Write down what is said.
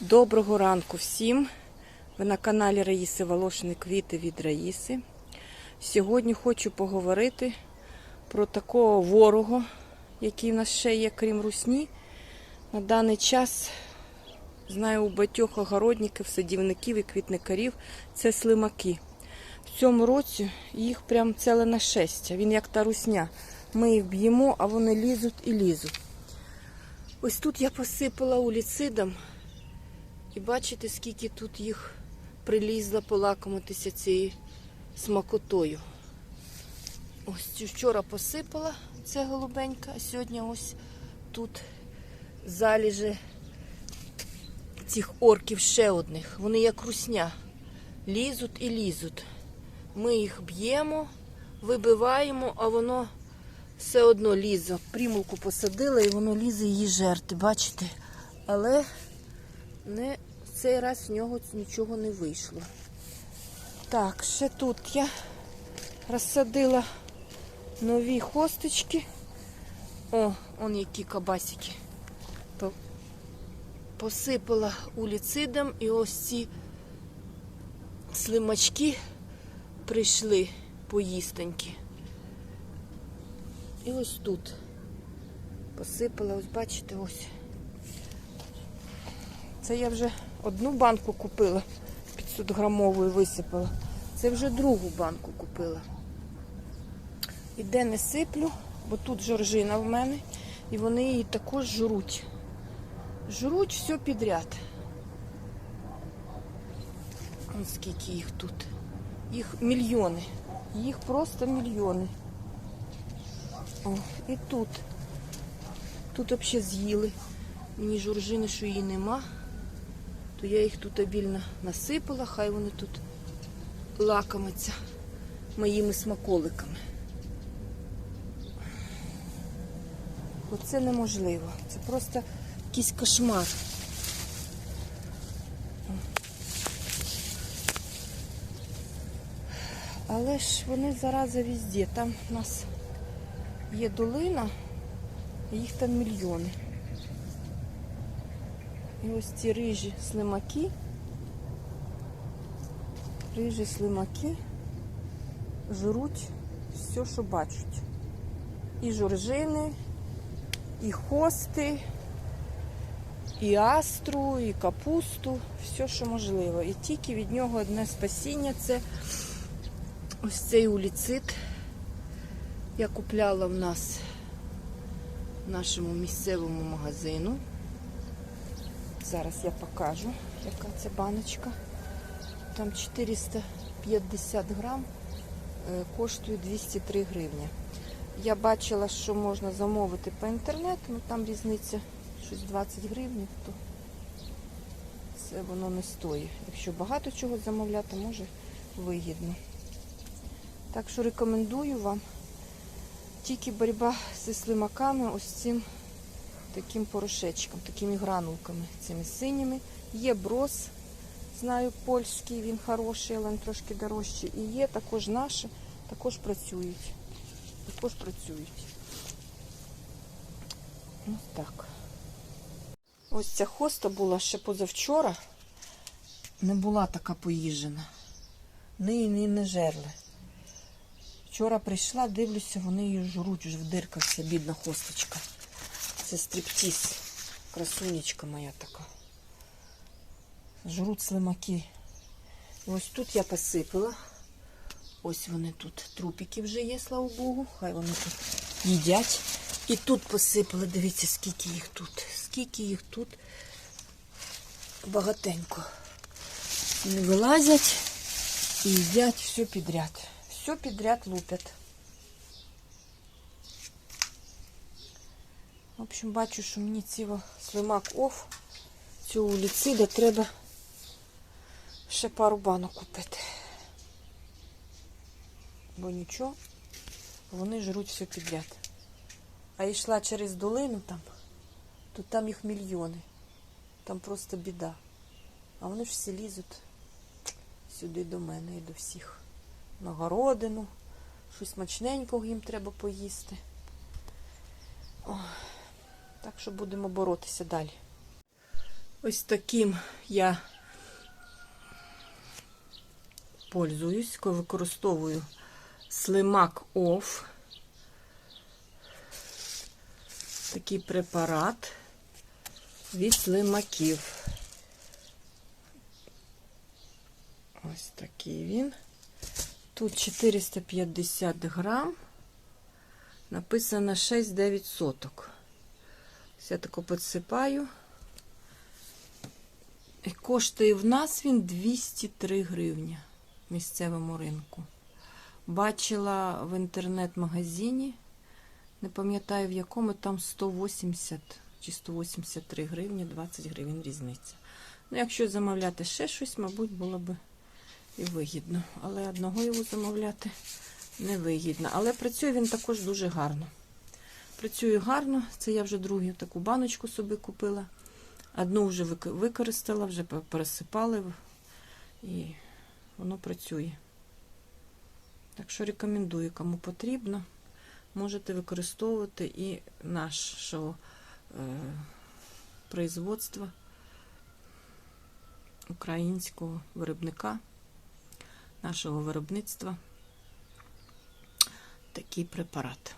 Доброго ранку всім! Ви на каналі Раїси Волошини Квіти від Раїси. Сьогодні хочу поговорити про такого ворога, який в нас ще є, крім русні. На даний час, знаю, у багатьох огородників, садівників і квітникарів це слимаки. В цьому році їх прям ціле нашестя. Він як та русня. Ми їх б'ємо, а вони лізуть і лізуть. Ось тут я посипала уліцидом. І бачите, скільки тут їх прилізло полакомитися цією смакотою. Ось вчора посипала, це голубенька, а сьогодні ось тут заліже цих орків ще одних. Вони як русня. Лізуть і лізуть. Ми їх б'ємо, вибиваємо, а воно все одно лізе. Примулку посадила і воно лізе її жерти, бачите? Але не цей раз в нього нічого не вийшло. Так, ще тут я розсадила нові хосточки. О, он які кабасики. По- Посипала уліцидом і ось ці слимачки прийшли поїстеньки. І ось тут посипала, ось бачите, ось. Це я вже одну банку купила, 500 грамову і висипала. Це вже другу банку купила. І де не сиплю, бо тут жоржина в мене, і вони її також жруть. Жруть все підряд. Ось скільки їх тут. Їх мільйони. Їх просто мільйони. О, і тут. Тут взагалі з'їли. Мені жоржини, що її нема то я їх тут обільно насипала, хай вони тут лакоматься моїми смаколиками. Оце неможливо. Це просто якийсь кошмар. Але ж вони зараза везде. Там у нас є долина, їх там мільйони. І ось ці рижі слимаки. Рижі слимаки жруть все, що бачать. І жоржини, і хости, і астру, і капусту, все, що можливо. І тільки від нього одне спасіння це ось цей уліцит. Я купляла в нас в нашому місцевому магазину. Зараз я покажу, яка це баночка. Там 450 грам, е, коштує 203 гривні. Я бачила, що можна замовити по інтернету, ну там різниця щось 20 гривень, то це воно не стоїть. Якщо багато чого замовляти, може вигідно. Так що рекомендую вам тільки боротьба зі слимаками ось цим таким порошечком, такими гранулками, цими синіми. Є брос, знаю, польський, він хороший, але він трошки дорожчий. І є також наші, також працюють. Також працюють. Ось так. Ось ця хоста була ще позавчора. Не була така поїжена. Неї не, жерли. Вчора прийшла, дивлюся, вони її жруть, вже в вдиркався, бідна хосточка. Це стриптіз. Красунечка моя така. Жруть слимаки. І ось тут я посипала. Ось вони тут. Трупики вже є, слава Богу. Хай вони тут їдять. І тут посипала. Дивіться, скільки їх тут. Скільки їх тут багатенько. Вони вилазять і їдять все підряд. Все підряд лупять. В общем, бачу, що мені цього слимак оф, цього ліцида треба ще пару банок купити. Бо нічого, вони жруть все підряд. А йшла через долину там, то там їх мільйони. Там просто біда. А вони ж всі лізуть сюди до мене і до всіх. На городину, щось смачненького їм треба поїсти. Ой. Так що будемо боротися далі. Ось таким я пользуюсь, використовую слимак Оф. Такий препарат від слимаків. Ось такий він. Тут 450 грам. Написано 6-9 соток. Ось Я тако підсипаю. І коштує в нас він 203 гривні в місцевому ринку. Бачила в інтернет-магазині, не пам'ятаю в якому, там 180 чи 183 гривні, 20 гривень різниця. Ну, якщо замовляти ще щось, мабуть, було б і вигідно. Але одного його замовляти не вигідно. Але працює він також дуже гарно. Працює гарно. Це я вже другу таку баночку собі купила. Одну вже використала, вже пересипали і воно працює. Так що рекомендую, кому потрібно. Можете використовувати і нашого е, производства українського виробника, нашого виробництва такий препарат.